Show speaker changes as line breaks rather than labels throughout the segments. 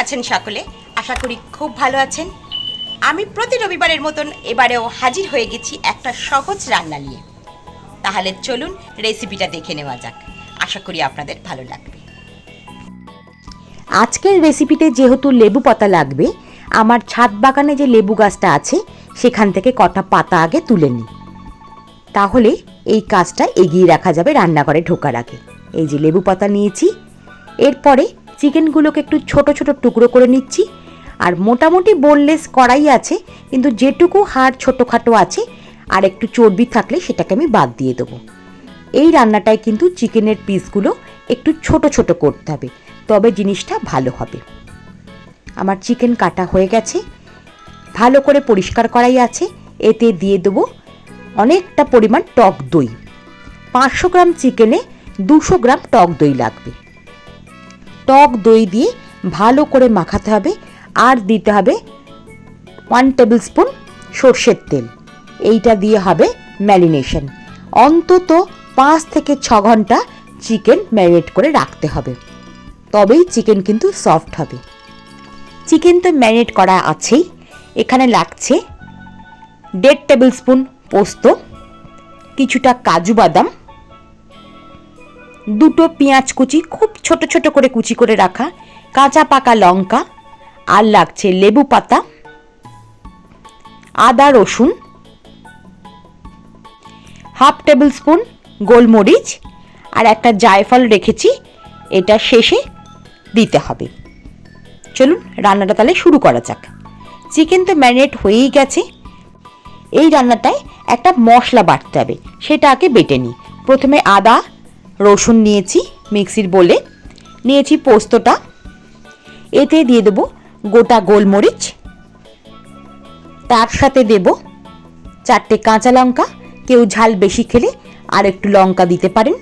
আছেন সকলে? আশা করি খুব ভালো আছেন। আমি প্রতি রবিবারের মতন এবারেও হাজির হয়ে গেছি একটা সহজ রান্না নিয়ে। তাহলে চলুন রেসিপিটা দেখে নেওয়া যাক। আশা করি আপনাদের ভালো লাগবে।
আজকের রেসিপিতে যেহেতু লেবু পাতা লাগবে, আমার ছাদ বাগানে যে লেবু গাছটা আছে, সেখান থেকে কটা পাতা আগে তুলে নিই। তাহলে এই কাজটা এগিয়ে রাখা যাবে রান্নাঘরে ঢোকার আগে। এই যে লেবু পাতা নিয়েছি, এরপরে চিকেনগুলোকে একটু ছোট ছোট টুকরো করে নিচ্ছি। আর মোটামুটি বোনলেস কড়াই আছে, কিন্তু যেটুকু হাড় ছোটোখাটো আছে আর একটু চর্বি থাকলে সেটাকে আমি বাদ দিয়ে দেবো। এই রান্নাটায় কিন্তু চিকেনের পিসগুলো একটু ছোট ছোট করতে হবে, তবে জিনিসটা ভালো হবে। আমার চিকেন কাটা হয়ে গেছে। ভালো করে পরিষ্কার করাই আছে, এতে দিয়ে দেবো অনেকটা পরিমাণ টক দই। পাঁচশো গ্রাম চিকেনে দুশো গ্রাম টক দই লাগবে। টক দই দিয়ে ভালো করে মাখাতে হবে আর দিতে হবে ওয়ান টেবিল স্পুন সর্ষের তেল। এইটা দিয়ে হবে ম্যারিনেশন অন্তত পাঁচ থেকে ছ ঘণ্টা চিকেন ম্যারিনেট করে রাখতে হবে। তবেই চিকেন কিন্তু সফট হবে। চিকেন তো ম্যারিনেট করা আছেই। এখানে লাগছে দেড় টেবিল স্পুন পোস্ত, কিছুটা কাজু বাদাম দুটো পেঁয়াজ কুচি খুব ছোট ছোট করে কুচি করে রাখা, কাঁচা পাকা লঙ্কা, আর লাগছে লেবু পাতা, আদা রসুন, হাফ টেবিল স্পুন গোলমরিচ, আর একটা জায়ফল রেখেছি, এটা শেষে দিতে হবে। চলুন, রান্নাটা তাহলে শুরু করা যাক। চিকেন তো ম্যারিনেট হয়েই গেছে। এই রান্নাটায় একটা মশলা বাটতে হবে, সেটা আগে বেটে নিই। প্রথমে আদা রসুন নিয়েছি মিক্সির বলে। নিয়েছি পোস্তটা। এতে দিয়ে দেবো গোটা গোলমরিচ। তার সাথে দেব চারটে কাঁচা লঙ্কা। কেউ ঝাল বেশি খেলে আর একটু লঙ্কা দিতে পারেন।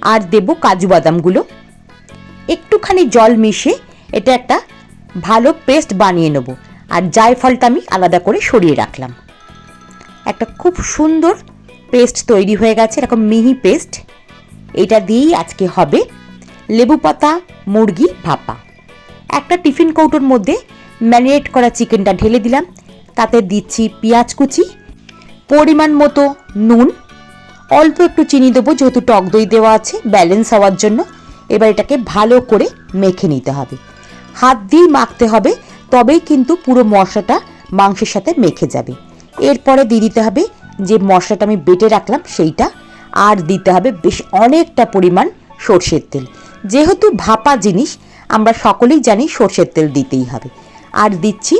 আর দেব কাজু বাদামগুলো। একটুখানি জল মিশিয়ে এটা একটা ভালো পেস্ট বানিয়ে নেব। আর জায়ফলটা আমি আলাদা করে সরিয়ে রাখলাম। একটা খুব সুন্দর পেস্ট তৈরি হয়ে গেছে, এরকম মিহি পেস্ট। এটা দিয়েই আজকে হবে লেবু পাতা, মুরগি, ভাপা। একটা টিফিন কৌটোর মধ্যে ম্যারিনেট করা চিকেনটা ঢেলে দিলাম। তাতে দিচ্ছি পেঁয়াজ কুচি, পরিমাণ মতো নুন, অল্প একটু চিনি দেবো যেহেতু টক দই দেওয়া আছে, ব্যালেন্স হওয়ার জন্য। এবার এটাকে ভালো করে মেখে নিতে হবে। হাত দিয়েই মাখতে হবে, তবেই কিন্তু পুরো মশলাটা মাংসের সাথে মেখে যাবে। এরপরে দিয়ে দিতে হবে যে মশলাটা আমি বেটে রাখলাম, সেইটা আর দিতে হবে বেশ অনেকটা পরিমাণ সর্ষের তেল। যেহেতু ভাপা জিনিস, আমরা সকলেই জানি সর্ষের তেল দিতেই হবে। আর দিচ্ছি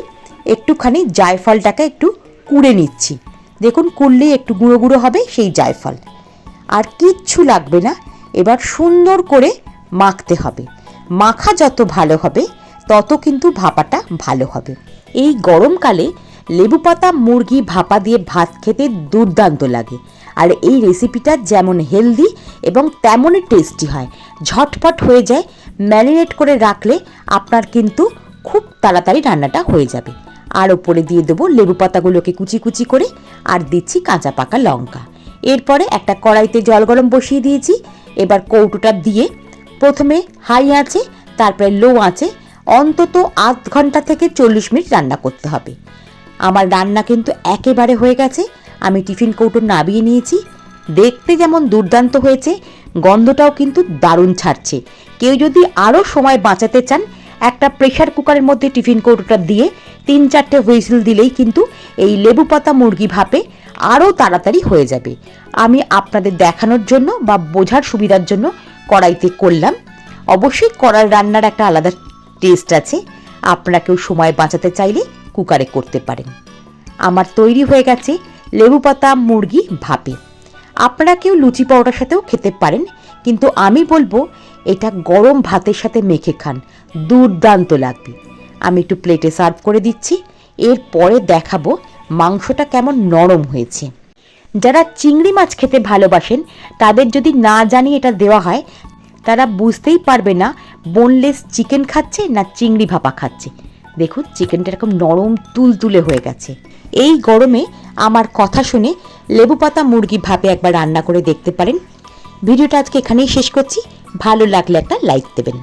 একটুখানি জায়ফলটাকে একটু কুড়ে নিচ্ছি। দেখুন, কুড়লেই একটু গুঁড়ো গুঁড়ো হবে সেই জায়ফল। আর কিচ্ছু লাগবে না, এবার সুন্দর করে মাখতে হবে। মাখা যত ভালো হবে, তত কিন্তু ভাপাটা ভালো হবে। এই গরমকালে লেবু পাতা, মুরগি, ভাপা দিয়ে ভাত খেতে দুর্দান্ত লাগে। আর এই রেসিপিটা যেমন হেলদি এবং তেমনই টেস্টি হয়। ঝটপট হয়ে যায় ম্যারিনেট করে রাখলে আপনার কিন্তু খুব তাড়াতাড়ি রান্নাটা হয়ে যাবে। আর ওপরে দিয়ে দেবো লেবু পাতাগুলোকে কুচি কুচি করে আর দিচ্ছি কাঁচা পাকা লঙ্কা। এরপরে একটা কড়াইতে জল গরম বসিয়ে দিয়েছি। এবার কৌটোটা দিয়ে প্রথমে হাই আছে তারপরে লো আছে অন্তত আধ ঘণ্টা থেকে চল্লিশ মিনিট রান্না করতে হবে। আমার রান্না কিন্তু একেবারে হয়ে গেছে। আমি টিফিন কৌটো নাবিয়ে নিয়েছি। দেখতে যেমন দুর্দান্ত হয়েছে, গন্ধটাও কিন্তু দারুণ ছাড়ছে। কেউ যদি আরও সময় বাঁচাতে চান, একটা প্রেশার কুকারের মধ্যে টিফিন কৌটোটা দিয়ে তিন চারটে হুইসেল দিলেই কিন্তু এই লেবু পাতা মুরগি ভাপে আরও তাড়াতাড়ি হয়ে যাবে। আমি আপনাদের দেখানোর জন্য বা বোঝার সুবিধার জন্য কড়াইতে করলাম। অবশ্যই কড়ার রান্নার একটা আলাদা টেস্ট আছে। আপনারা কেউ সময় বাঁচাতে চাইলে কুকারে করতে পারেন। আমার তৈরি হয়ে গেছে লেবু পাতা, মুরগি, ভাপে। আপনারা কেউ লুচি পরোটার সাথেও খেতে পারেন, কিন্তু আমি বলব এটা গরম ভাতের সাথে মেখে খান, দুর্দান্ত লাগবে। আমি একটু প্লেটে সার্ভ করে দিচ্ছি, এরপরে দেখাবো মাংসটা কেমন নরম হয়েছে। যারা চিংড়ি মাছ খেতে ভালোবাসেন, তাদের যদি না জানি এটা দেওয়া হয়, তারা বুঝতেই পারবে না বোনলেস চিকেন খাচ্ছে না চিংড়ি ভাপা খাচ্ছে। দেখুন চিকেনটা এরকম নরম তুলতুলে হয়ে গেছে। এই গরমে আমার কথা শুনে লেবু পাতা মুরগি ভাপে একবার রান্না করে দেখতে পারেন। ভিডিওটা আজকে এখানেই শেষ করছি। ভালো লাগলে একটা লাইক দেবেন।